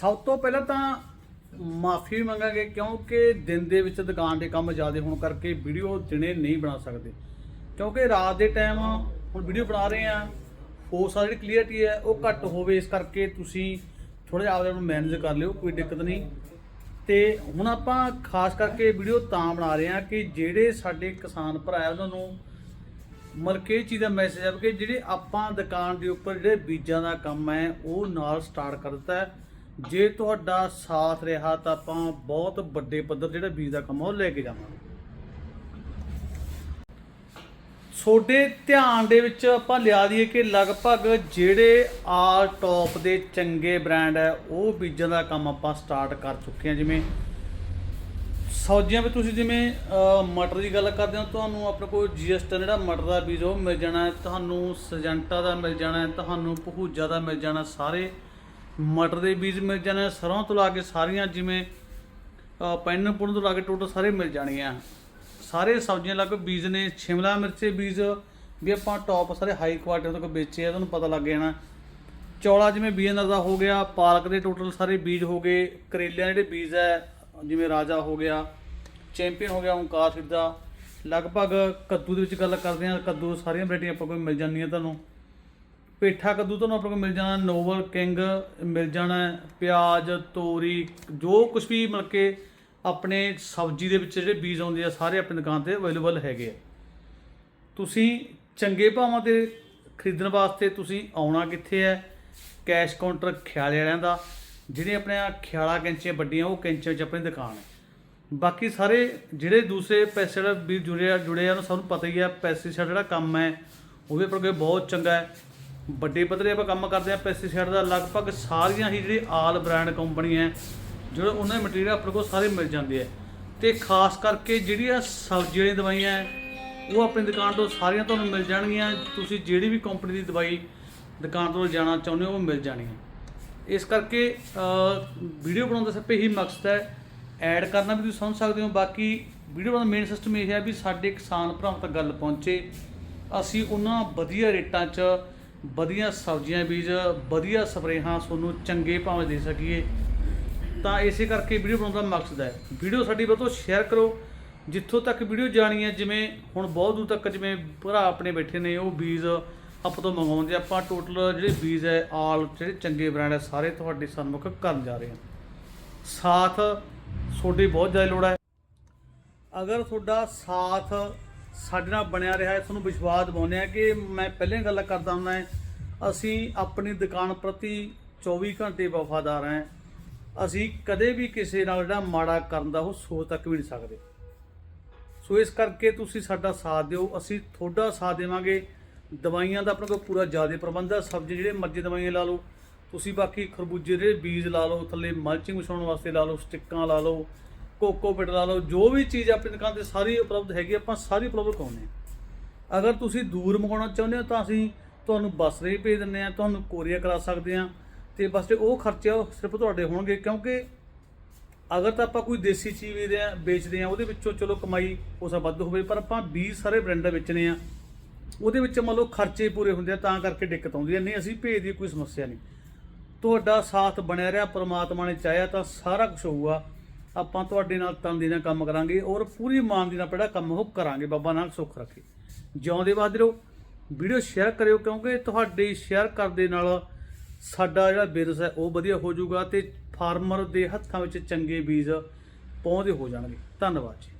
ਸਭ ਤੋਂ ਪਹਿਲਾਂ ਤਾਂ ਮਾਫੀ ਮੰਗਾਂਗੇ ਕਿਉਂਕਿ ਦਿਨ ਦੇ ਵਿੱਚ ਦੁਕਾਨ ਦੇ ਕੰਮ ਜ਼ਿਆਦਾ ਹੋਣ ਕਰਕੇ ਵੀਡੀਓ ਦਿਨੇ ਨਹੀਂ ਬਣਾ ਸਕਦੇ। ਕਿਉਂਕਿ ਰਾਤ ਦੇ ਟਾਈਮ ਹੁਣ ਵੀਡੀਓ ਬਣਾ ਰਹੇ ਆ ਫੋਰਸ ਆ ਜਿਹੜੀ ਕਲੀਅਰਟੀ ਹੈ ਉਹ ਘੱਟ ਹੋਵੇ, ਇਸ ਕਰਕੇ ਤੁਸੀਂ ਥੋੜਾ ਜਿਹਾ ਆਪਦੇ ਨੂੰ ਮੈਨੇਜ ਕਰ ਲਿਓ, ਕੋਈ ਦਿੱਕਤ ਨਹੀਂ। ਤੇ ਹੁਣ ਆਪਾਂ ਖਾਸ ਕਰਕੇ ਵੀਡੀਓ ਤਾਂ ਬਣਾ ਰਹੇ ਆ ਕਿ ਜਿਹੜੇ ਸਾਡੇ ਕਿਸਾਨ ਭਰਾ ਆ ਉਹਨਾਂ ਨੂੰ ਮਤਲਬ ਕਿ ਇਹ ਚੀਜ਼ ਦਾ ਮੈਸੇਜ ਹੈ ਕਿ ਜਿਹੜੇ ਆਪਾਂ ਦੁਕਾਨ ਦੇ ਉੱਪਰ ਜਿਹੜੇ ਬੀਜਾਂ ਦਾ ਕੰਮ ਹੈ, ਉਹ ਨਾਲ ਸਟਾਰਟ ਕਰ ਦਿੱਤਾ ਜੇ ਤੁਹਾਡਾ ਸਾਥ ਰਿਹਾ ਤਾਂ ਆਪਾਂ ਬਹੁਤ ਵੱਡੇ ਪੱਧਰ ਜਿਹੜਾ ਬੀਜ ਦਾ ਕੰਮ ਉਹ ਲੈ ਕੇ ਜਾਵਾਂਗੇ। ਤੁਹਾਡੇ ਧਿਆਨ ਦੇ ਵਿੱਚ ਆਪਾਂ ਲਿਆ ਦਈਏ ਕਿ ਲਗਭਗ ਜਿਹੜੇ ਆ ਟੌਪ ਦੇ ਚੰਗੇ ਬ੍ਰਾਂਡ ਹੈ, ਉਹ ਬੀਜਾਂ ਦਾ ਕੰਮ ਆਪਾਂ ਸਟਾਰਟ ਕਰ ਚੁੱਕੇ ਹਾਂ। ਜਿਵੇਂ ਸਬਜ਼ੀਆਂ ਵਿੱਚ ਤੁਸੀਂ ਜਿਵੇਂ ਮਟਰ ਦੀ ਗੱਲ ਕਰਦੇ ਹੋ, ਤੁਹਾਨੂੰ ਆਪਣੇ ਕੋਲ ਜੀਐਸਟੀ ਜਿਹੜਾ ਮਟਰ ਦਾ ਬੀਜ ਉਹ ਮਿਲ ਜਾਣਾ ਤੁਹਾਨੂੰ ਸਜੰਟਾ ਦਾ ਮਿਲ ਜਾਣਾ ਤੁਹਾਨੂੰ ਪਹੂਜਾ ਦਾ ਮਿਲ ਜਾਣਾ, ਸਾਰੇ ਮਟਰ ਦੇ ਬੀਜ ਮਿਲ ਜਾਣੇ ਹੈ, ਸਰੋਂ ਤੋਂ ਲਾ ਕੇ ਸਾਰੀਆਂ ਜਿਵੇਂ ਪੈਨ ਪੁਣ ਤੋਂ ਲਾ ਕੇ ਟੋਟਲ ਸਾਰੇ ਮਿਲ ਜਾਣਗੀਆਂ। ਸਾਰੇ ਸਬਜ਼ੀਆਂ ਲੱਗ ਬੀਜ ਨੇ ਸ਼ਿਮਲਾ ਮਿਰਚ ਬੀਜ ਵੀ ਆਪਾਂ ਟੌਪ ਸਾਰੇ ਹਾਈ ਕੁਆਲਿਟੀ ਤੋਂ ਵੇਚੇ ਆ ਤੁਹਾਨੂੰ ਪਤਾ ਲੱਗ ਜਾਣਾ ਚੌਲਾ ਜਿਵੇਂ ਬੀਐਨਆਰ ਦਾ ਹੋ ਗਿਆ ਪਾਲਕ ਦੇ ਟੋਟਲ ਸਾਰੇ ਬੀਜ ਹੋ ਗਏ ਕਰੇਲਿਆਂ ਦੇ ਜਿਹੜੇ ਬੀਜ ਹੈ ਜਿਵੇਂ ਰਾਜਾ ਹੋ ਗਿਆ ਚੈਂਪੀਅਨ ਹੋ ਗਿਆ ਓਂਕਾਰ ਸਿੱਧ। ਦਾ ਲਗਭਗ ਕੱਦੂ ਦੇ ਵਿੱਚ ਗੱਲ ਕਰਦੇ ਹਾਂ ਕੱਦੂ ਸਾਰੀਆਂ ਵੈਰਾਈਟੀਆਂ ਆਪਾਂ ਕੋਲ ਮਿਲ ਜਾਂਦੀਆਂ ਤੁਹਾਨੂੰ। ਪੇਠਾ ਕੱਦੂ ਤੁਹਾਨੂੰ ਆਪਣੇ ਕੋਲ ਮਿਲ ਜਾਣਾ, ਨੋਵਲ, ਕਿੰਗ, ਮਿਲ ਜਾਣਾ, ਪਿਆਜ਼, ਤੋਰੀ, ਜੋ ਕੁਝ ਵੀ ਮਤਲਬ ਕਿ ਆਪਣੇ ਸਬਜ਼ੀ ਦੇ ਵਿੱਚ ਜਿਹੜੇ ਬੀਜ ਆਉਂਦੇ ਆ, ਸਾਰੇ ਆਪਣੀ ਦੁਕਾਨ ਤੇ ਅਵੇਲੇਬਲ ਹੈਗੇ ਆ। ਤੁਸੀਂ ਚੰਗੇ ਭਾਵਾਂ ਤੇ ਖਰੀਦਣ ਵਾਸਤੇ ਤੁਸੀਂ ਆਉਣਾ ਕਿੱਥੇ ਹੈ ਕੈਸ਼ ਕਾਊਂਟਰ ਖਿਆਲੇ ਵਾਲਿਆਂ ਦਾ, ਜਿਹੜੇ ਆਪਣੇ ਆ ਖਿਆਲਾ ਕੈਂਚੀਆਂ ਵੱਡੀਆਂ, ਉਹ ਕੈਂਚੀਆਂ ਵਿੱਚ ਆਪਣੀ ਦੁਕਾਨ ਹੈ ਬਾਕੀ ਸਾਰੇ ਜਿਹੜੇ ਦੂਸਰੇ ਪੈਸੇ ਵਾਲੇ ਵੀ ਜੁੜੇ ਆ ਜੁੜੇ ਆ, ਉਹਨੂੰ ਸਭ ਨੂੰ ਪਤਾ ਹੀ ਆ ਪੈਸਟੀਸਾਈਡ ਜਿਹੜਾ ਕੰਮ ਹੈ, ਉਹ ਵੀ ਆਪਣੇ ਕੋਲ ਬਹੁਤ ਚੰਗਾ ਹੈ। ਵੱਡੇ ਪੱਧਰੇ ਆਪਾਂ ਕੰਮ ਕਰਦੇ ਆ ਪੈਸਟੀਸਾਈਡ ਦਾ ਲਗਭਗ ਸਾਰੀਆਂ ਹੀ ਜਿਹੜੀ ਆਲ ਬ੍ਰਾਂਡ ਕੰਪਨੀ ਹੈ, ਜਿਹੜੇ ਉਹਨਾਂ ਦੇ ਮਟੀਰੀਅਲ ਆਪਣੇ ਕੋਲ ਸਾਰੇ ਮਿਲ ਜਾਂਦੇ ਆ ਤੇ ਖਾਸ ਕਰਕੇ ਜਿਹੜੀਆਂ ਸਬਜ਼ੀ ਵਾਲੀਆਂ ਦਵਾਈਆਂ ਹੈ, ਉਹ ਆਪਣੀ ਦੁਕਾਨ ਤੋਂ ਸਾਰੀਆਂ ਤੁਹਾਨੂੰ ਮਿਲ ਜਾਣਗੀਆਂ। ਤੁਸੀਂ ਜਿਹੜੀ ਵੀ ਕੰਪਨੀ ਦੀ ਦਵਾਈ ਦੁਕਾਨ ਤੋਂ ਜਾਣਾ ਚਾਹੁੰਦੇ ਹੋ, ਉਹ ਮਿਲ ਜਾਣੀ ਹੈ ਇਸ ਕਰਕੇ ਵੀਡੀਓ ਬਣਾਉਣ ਦਾ ਸਿਰਫ ਇਹੀ ਮਕਸਦ ਹੈ ਐਡ ਕਰਨਾ ਵੀ ਤੁਸੀਂ ਸਮਝ ਸਕਦੇ ਹੋ। ਬਾਕੀ ਵੀਡੀਓ ਬਣਾਉਣ ਦਾ ਮੇਨ ਸਿਸਟਮ ਇਹ ਹੈ ਵੀ ਸਾਡੇ ਕਿਸਾਨ ਭਰਾਵਾਂ ਤੱਕ ਗੱਲ ਪਹੁੰਚੇ। ਅਸੀਂ ਉਹਨਾਂ ਵਧੀਆ ਰੇਟਾਂ 'ਚ ਵਧੀਆ ਸਬਜ਼ੀਆਂ ਬੀਜ, ਵਧੀਆ ਸਪਰੇਹਾਂ ਤੁਹਾਨੂੰ ਚੰਗੇ ਭਾਵੇਂ ਦੇ ਸਕੀਏ। ਤਾਂ ਇਸੇ ਕਰਕੇ ਵੀਡੀਓ ਬਣਾਉਣ ਦਾ ਮਕਸਦ ਹੈ। ਵੀਡੀਓ ਸਾਡੀ ਵੱਲੋਂ ਸ਼ੇਅਰ ਕਰੋ। ਜਿੱਥੋਂ ਤੱਕ ਵੀਡੀਓ ਜਾਣੀ ਹੈ, ਜਿਵੇਂ ਹੁਣ ਬਹੁਤ ਦੂਰ ਤੱਕ ਜਿਵੇਂ ਭਰਾ ਆਪਣੇ ਬੈਠੇ ਨੇ, ਉਹ ਬੀਜ ਆਪਾਂ ਤੋਂ ਮੰਗਵਾਉਂਦੇ ਆ। ਆਪਾਂ ਟੋਟਲ ਜਿਹੜੇ ਬੀਜ ਹੈ, ਆਲ ਜਿਹੜੇ ਚੰਗੇ ਬ੍ਰਾਂਡ ਹੈ, ਸਾਰੇ ਤੁਹਾਡੇ ਸਨਮੁਖ ਕਰਨ ਜਾ ਰਹੇ ਹਾਂ। ਸਾਥ, ਤੁਹਾਡੀ ਬਹੁਤ ਜ਼ਿਆਦਾ ਲੋੜ ਹੈ। ਅਗਰ ਤੁਹਾਡਾ ਸਾਥ ਸਾਡੇ ਨਾਲ ਬਣਿਆ ਰਿਹਾ ਹੈ। ਤੁਹਾਨੂੰ ਵਿਸ਼ਵਾਸ ਦਿਵਾਉਂਦੇ ਆ ਕਿ ਮੈਂ ਪਹਿਲਾਂ ਹੀ ਗੱਲ ਕਰਦਾ ਹੁੰਦਾ ਹਾਂ, ਅਸੀਂ ਆਪਣੀ ਦੁਕਾਨ ਪ੍ਰਤੀ 24 ਘੰਟੇ ਵਫਾਦਾਰ ਹਾਂ। ਅਸੀਂ ਕਦੇ ਵੀ ਕਿਸੇ ਨਾਲ ਜਿਹੜਾ ਮਾੜਾ ਕਰਨ ਦਾ ਉਹ ਸੋਚ ਤੱਕ ਵੀ ਨਹੀਂ ਸਕਦੇ। ਸੋ ਇਸ ਕਰਕੇ ਤੁਸੀਂ ਸਾਡਾ ਸਾਥ ਦਿਓ। ਅਸੀਂ ਤੁਹਾਡਾ ਸਾਥ ਦੇਵਾਂਗੇ। ਦਵਾਈਆਂ ਦਾ ਆਪਣੇ ਕੋਲ ਪੂਰਾ ਜ਼ਿਆਦਾ ਪ੍ਰਬੰਧ ਹੈ। ਸਬਜ਼ੀ ਜਿਹੜੇ ਮਰਜ਼ੀ ਦਵਾਈਆਂ ਲਾ ਲਓ। ਤੁਸੀਂ ਬਾਕੀ ਖਰਬੂਜੇ ਦੇ ਬੀਜ ਲਾ ਲਓ, ਥੱਲੇ ਮਲਚਿੰਗ ਵਿਛਾਉਣ ਵਾਸਤੇ ਲਾ ਲਓ, ਸਟਿੱਕਾਂ ਲਾ ਲਓ। ਕੋਕੋਪਿਟ ਲਾ ਲਓ, ਜੋ ਵੀ ਚੀਜ਼ ਆਪਣੀ ਦੁਕਾਨ ਤੇ ਸਾਰੀ ਉਪਲਬਧ ਹੈਗੀ, ਆਪਾਂ ਸਾਰੀ ਉਪਲਬਧ ਕਰਾਉਂਦੇ ਹਾਂ। ਅਗਰ ਤੁਸੀਂ ਦੂਰ ਮੰਗਾਉਣਾ ਚਾਹੁੰਦੇ ਹੋ ਤਾਂ ਅਸੀਂ ਤੁਹਾਨੂੰ ਬੱਸ ਰੇ ਭੇਜ ਦਿੰਦੇ ਹਾਂ, ਤੁਹਾਨੂੰ ਕੋਰੀਆ ਕਰਾ ਸਕਦੇ ਹਾਂ। ਤੇ ਬਸ ਤੇ ਉਹ ਖਰਚੇ ਸਿਰਫ ਤੁਹਾਡੇ ਹੋਣਗੇ, ਕਿਉਂਕਿ ਅਗਰ ਤਾਂ ਆਪਾਂ ਕੋਈ ਦੇਸੀ ਚੀਜ਼ ਵੇਚਦੇ ਆ ਵੇਚਦੇ ਆ ਉਹਦੇ ਵਿੱਚੋਂ ਚਲੋ ਕਮਾਈ ਉਸ ਵੱਧ ਹੋਵੇ, ਪਰ ਆਪਾਂ 20 ਸਾਰੇ ਬ੍ਰਾਂਡਾਂ ਵੇਚਣੇ ਆ ਉਹਦੇ ਵਿੱਚ ਮੰਨ ਲਓ ਖਰਚੇ ਪੂਰੇ ਹੁੰਦੇ ਆ, ਤਾਂ ਕਰਕੇ ਦਿੱਕਤ ਆਉਂਦੀ ਹੈ। ਨਹੀਂ, ਅਸੀਂ ਭੇਜ ਦੀ ਕੋਈ ਸਮੱਸਿਆ ਨਹੀਂ। ਤੁਹਾਡਾ ਸਾਥ ਬਣਿਆ ਰਿਹਾ, ਪਰਮਾਤਮਾ ਨੇ ਚਾਹਿਆ ਤਾਂ ਸਾਰਾ ਕੁਝ ਹੋਊਗਾ। ਆਪਾਂ ਤੁਹਾਡੇ ਨਾਲ ਤਨਦੀ ਨਾਲ ਕੰਮ ਕਰਾਂਗੇ ਔਰ ਪੂਰੀ ਇਮਾਨਦੀ ਨਾਲ ਜਿਹੜਾ ਕੰਮ ਉਹ ਕਰਾਂਗੇ, ਬਾਬਾ ਨਾਨਕ ਸੁੱਖ ਰੱਖੇ। ਜਿਉਂਦੇ ਵਾਦੇ ਰਹੋ ਵੀਡੀਓ ਸ਼ੇਅਰ ਕਰਿਓ ਕਿਉਂਕਿ ਤੁਹਾਡੇ ਸ਼ੇਅਰ ਕਰਦੇ ਨਾਲ ਸਾਡਾ ਜਿਹੜਾ ਬਿਜ਼ਨਸ ਹੈ ਉਹ ਵਧੀਆ ਹੋ ਜਾਊਗਾ ਤੇ ਫਾਰਮਰ ਦੇ ਹੱਥਾਂ ਵਿੱਚ ਚੰਗੇ ਬੀਜ ਪਹੁੰਚਦੇ ਹੋ ਜਾਣਗੇ। ਧੰਨਵਾਦ ਜੀ।